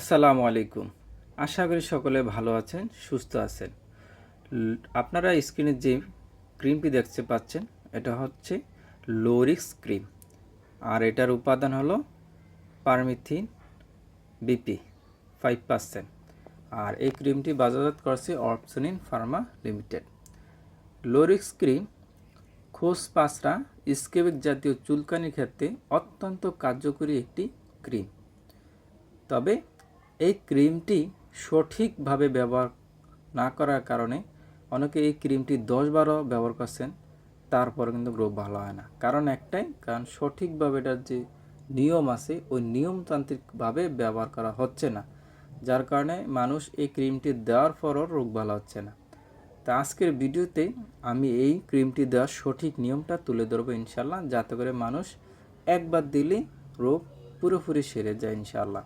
আসসালামু আলাইকুম। আশা করি সকলে ভালো আছেন, সুস্থ আছেন। আপনারা স্ক্রিনে যে ক্রিমটি দেখতে পাচ্ছেন, এটা হচ্ছে লোরিক্স ক্রিম। আর এটার উপাদান হলো পারমিথিন বিপি ফাইভ পার্সেন্ট আর এই ক্রিমটি বাজারজাত করছে Opsonin pharma limited. Lorix cream খোস পাসরা স্কেবিক জাতীয় চুলকানির ক্ষেত্রে অত্যন্ত কার্যকরী একটি ক্রিম। তবে এই ক্রিমটি সঠিকভাবে ব্যবহার না করার কারণে অনেকে এই ক্রিমটি দশ বারো ব্যবহার করছেন তারপরে কিন্তু রোগ ভালো হয় না। কারণ একটাই, কারণ সঠিকভাবে এটার যে নিয়ম আছে, ওই নিয়মতান্ত্রিকভাবে ব্যবহার করা হচ্ছে না। যার কারণে মানুষ এই ক্রিমটি দেওয়ার পরও রোগ ভালো হচ্ছে না। তা আজকের ভিডিওতে আমি এই ক্রিমটি দেওয়ার সঠিক নিয়মটা তুলে ধরবো ইনশাল্লাহ যাতে করে মানুষ একবার দিলে রোগ পুরোপুরি সেরে যায় ইনশাল্লাহ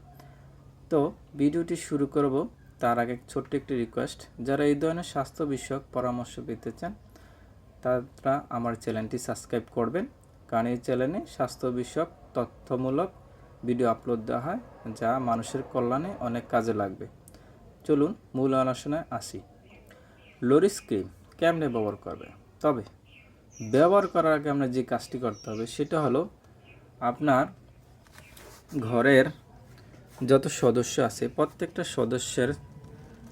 তো ভিডিওটি শুরু করব তার আগে ছোট্ট একটি রিকোয়েস্ট যারা এই ধরনের স্বাস্থ্য বিষয়ক পরামর্শ পেতে চান, তারা আমার চ্যানেলটি সাবস্ক্রাইব করবেন। কারণ এই চ্যানেলে স্বাস্থ্য বিষয়ক তথ্যমূলক ভিডিও আপলোড দেওয়া হয়, যা মানুষের কল্যাণে অনেক কাজে লাগবে। চলুন মূল আলোচনায় আসি। লোরিস ক্রিম কেমনে ব্যবহার করবে? তবে ব্যবহার করার আগে আমরা যে কাজটি করতে হবে, সেটা হলো আপনার ঘরের যত সদস্য আছে, প্রত্যেকটা সদস্যের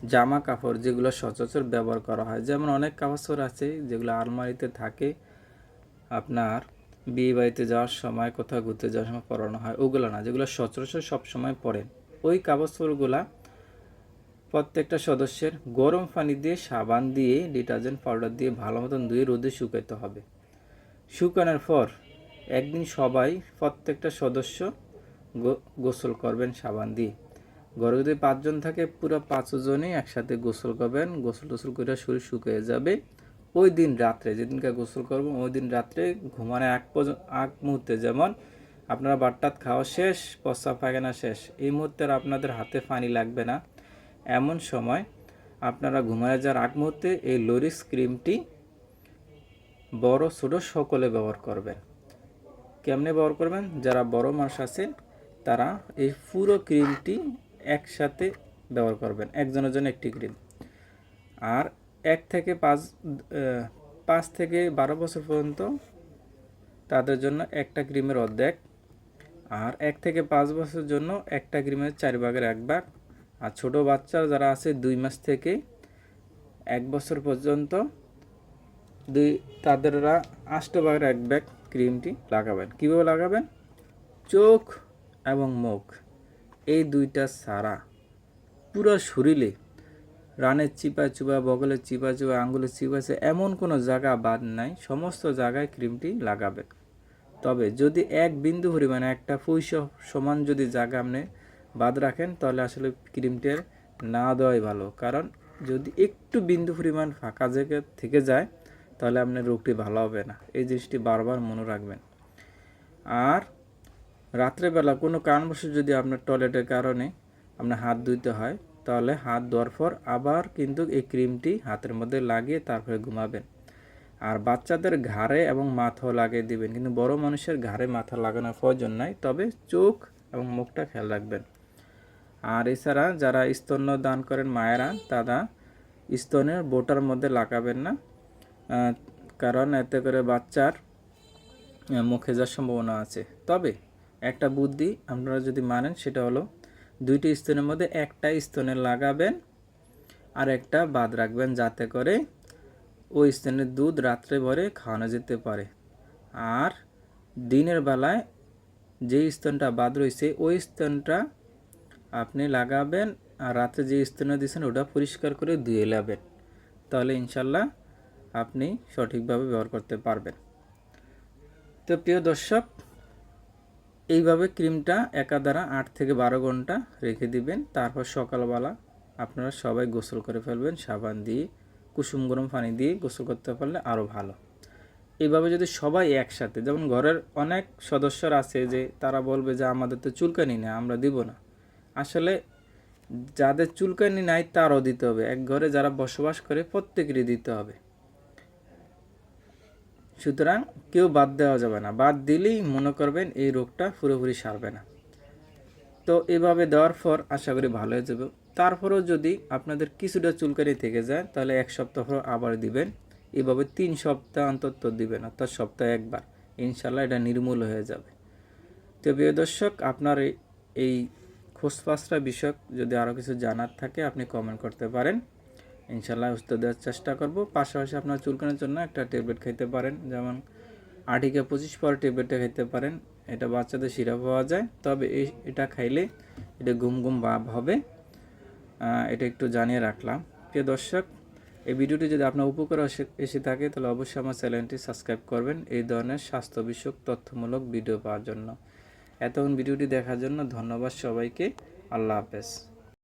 জামা কাপড় যেগুলো সচরাচর ব্যবহার করা হয়, যেমন অনেক কাপড় আছে যেগুলো আলমারিতে থাকে, আপনার বিয়ে বাড়িতে যাওয়ার সময়, কোথাও ঘুরতে যাওয়ার সময় পরানো হয়, ওগুলো না, যেগুলো সচরাচর সবসময় পরেন ওই কাপড়গুলা প্রত্যেকটা সদস্যের গরম পানি দিয়ে, সাবান দিয়ে, ডিটারজেন্ট পাউডার দিয়ে ভালো মতন ধুয়ে রোদে শুকাতে হবে। শুকানোর পর একদিন সবাই, প্রত্যেকটা সদস্য গোসল করবেন, সাবান দিয়ে। ঘরে যদি পাঁচজন থাকে, পুরো পাঁচজনই একসাথে গোসল করবেন, গোসল টোসল করে শরীর শুকিয়ে যাবে। ওই দিন রাত্রে, যেদিনকে গোসল করব, ওই দিন রাত্রে ঘুমানোর আগ পর্যন্ত আগ মুহূর্তে যেমন আপনারা বাট্টাত খাওয়া শেষ প্রস্রাব পায়খানা শেষ, এই মুহূর্তে আপনাদের হাতে পানি লাগবে না। এমন সময় আপনারা ঘুমায় যাওয়ার আগ মুহূর্তে এই লোরিস ক্রিমটি বড়, ছোটো সকলে ব্যবহার করবেন। কেমনে ব্যবহার করবেন? যারা বড় মানুষ আছেন তারা এই পুরো ক্রিমটি একসাথে ব্যবহার করবেন, একজনের জন্য একটি ক্রিম। আর এক থেকে পাঁচ পাঁচ থেকে বারো বছর পর্যন্ত তাদের জন্য একটা ক্রিমের অর্ধেক, আর এক থেকে পাঁচ বছরের জন্য একটা ক্রিমের চার ভাগের এক ভাগ। আর ছোটো বাচ্চা যারা আছে, দুই মাস থেকে এক বছর পর্যন্ত দুই, তাদেররা আষ্ট ভাগের এক ব্যাগ ক্রিমটি লাগাবেন। কীভাবে লাগাবেন? চোখ এবং মুখ। এই দুইটা সারা। পুরো শরীরে রানের চিপা চুপা বগলের চিপা চুপা আঙ্গুলের চিপা এমন কোনো জায়গা বাদ নাই, সমস্ত জায়গায় ক্রিমটি লাগাবেন তবে যদি এক বিন্দু পরিমাণে, একটা পয়স সমান যদি জায়গা আপনি বাদ রাখেন, তাহলে আসলে ক্রিমটির না দেওয়াই ভালো। কারণ যদি একটু বিন্দু পরিমাণ ফাঁকা জায়গা থেকে যায়, তাহলে আপনার রোগটি ভালো হবে না। এই জিনিসটি বারবার মনে রাখবেন। আর রাত্রেবেলা কোনো কারণবশত যদি আপনার টয়লেটের কারণে আপনার হাত ধুইতে হয়, তাহলে হাত ধোয়ার পর আবার কিন্তু এই ক্রিমটি হাতের মধ্যে লাগিয়ে তারপরে ঘুমাবেন। আর বাচ্চাদের ঘাড়ে এবং মাথাও লাগিয়ে দিবেন, কিন্তু বড় মানুষের ঘাড়ে মাথা লাগানোর প্রয়োজন নাই, তবে চোখ এবং মুখটা খেয়াল রাখবেন। আর এছাড়া যারা স্তন্য দান করেন মায়েরা, তারা স্তনের বোটার মধ্যে লাগাবেন না কারণ এতে করে বাচ্চার মুখে যাওয়ার সম্ভাবনা আছে। তবে একটা বুদ্ধি আপনারা যদি মানেন, সেটা হলো দুইটি স্তনের মধ্যে একটা স্তনে লাগাবেন আর একটা বাদ রাখবেন যাতে করে ওই স্তনের দুধ রাত্রে ভরে খাওয়ানো যেতে পারে। আর দিনের বেলায় যে স্তনটা বাদ রয়েছে, ওই স্তনটা আপনি লাগাবেন আর রাতে যে স্তনে দিয়েছেন, ওটা পরিষ্কার করে ধুয়ে নেবেন। তাহলে ইনশাল্লাহ আপনি সঠিকভাবে ব্যবহার করতে পারবেন। তো প্রিয় দর্শক এইভাবে ক্রিমটা একা দ্বারা আট থেকে বারো ঘণ্টা রেখে দিবেন। তারপর সকালবেলা আপনারা সবাই গোসল করে ফেলবেন। সাবান দিয়ে, কুসুম গরম পানি দিয়ে গোসল করতে পারলে আরও ভালো। এইভাবে যদি সবাই একসাথে, যেমন ঘরের অনেক সদস্যরা আছে যে তারা বলবে যে আমাদের তো চুলকানি নেই, আমরা দিব না। আসলে যাদের চুলকানি নাই তারও দিতে হবে। এক ঘরে যারা বসবাস করে প্রত্যেকেরই দিতে হবে। সুতরাং কেউ বাদ দেওয়া যাবে না। বাদ দিলেই মনে করবেন এই রোগটা পুরোপুরি সারবে না। তো এভাবে দেওয়ার পর আশা করি ভালো হয়ে যাবে। তারপরেও যদি আপনাদের কিছুটা চুলকানি থেকে যায়, তাহলে এক সপ্তাহ পর আবার দিবেন। এভাবে তিন সপ্তাহ অন্তত দিবেন, অর্থাৎ সপ্তাহে একবার। ইনশাল্লাহ এটা নির্মূল হয়ে যাবে। তো প্রিয় দর্শক, আপনার এই- খোঁজপাসরা বিষয়ক যদি আরও কিছু জানার থাকে, আপনি কমেন্ট করতে পারেন। ইনশাল্লাহ উত্তর দেওয়ার চেষ্টা করব। পাশাপাশি আপনার চুলকানোর জন্য একটা ট্যাবলেট খেতে পারেন, যেমন আটিকে পঁচিশ পর ট্যাবলেটটা খেতে পারেন। এটা বাচ্চাদের সিরাপ পাওয়া যায়, তবে এটা খাইলে এটা ঘুম ঘুম ভাব হবে। এটা একটু জানিয়ে রাখলাম। প্রিয় দর্শক, এই ভিডিওটি যদি আপনার উপকার এসে থাকে, তাহলে অবশ্যই আমার চ্যানেলটি সাবস্ক্রাইব করবেন এই ধরনের স্বাস্থ্য বিষয়ক তথ্যমূলক ভিডিও পাওয়ার জন্য। এতক্ষণ ভিডিওটি দেখার জন্য ধন্যবাদ সবাইকে। আল্লাহ হাফেজ।